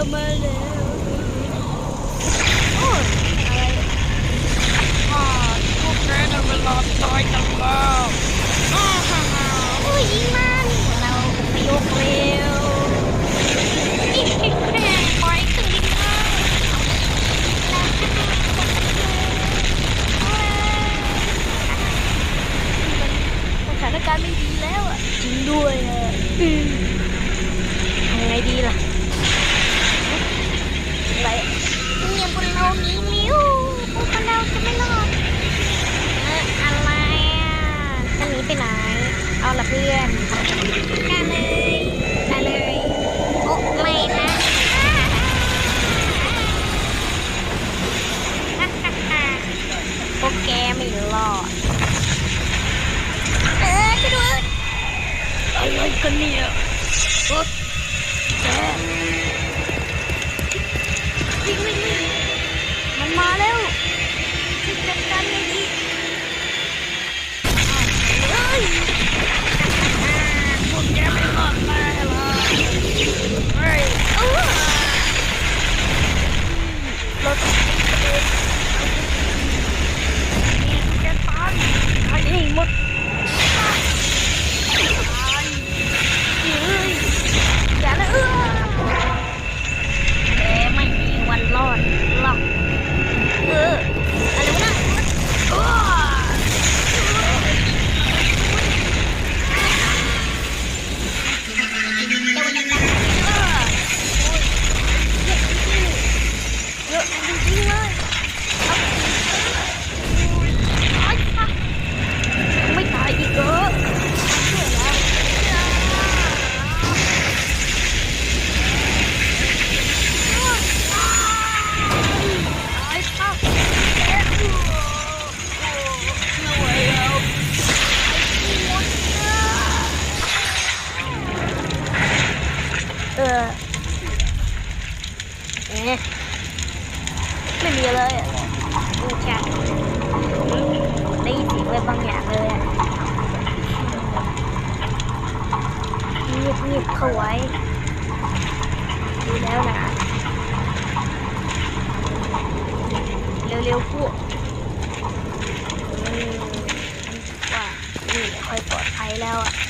ล้วมาแล้วโอ้ยอะไรอ่าพวกแกน่ะเวลาตายกันแล้วอ้าฮ่าฮ่าโอ้ยยิงมันเราไปยกเร็วอีกแค่ปล่อยขึ้นดินเลยสถานการณ์ไม่ดีแล้วอะจริงด้วยอะทำไงดีล่ะไปเนี่ยพวกเราหนีนิ้วพวกเราจะไม่รอดเอออะไรอะจะหนีไปไหน เอาละเพื่อนได้เลยได้เลยโอ้ไม่นะพวกแกไม่รอด เออช่วยด้วยอะไรกันเนี่ยโอ๊ยแก ไม่มีอะไรอะดูแค่ได้ยินเสียงอะไรบางอย่างเลยอะเงียบเงียบเข้าไว้ดูแล้วนะเร็วๆพวกอืมว่านี่ค่อยปลอดภัยแล้วอะ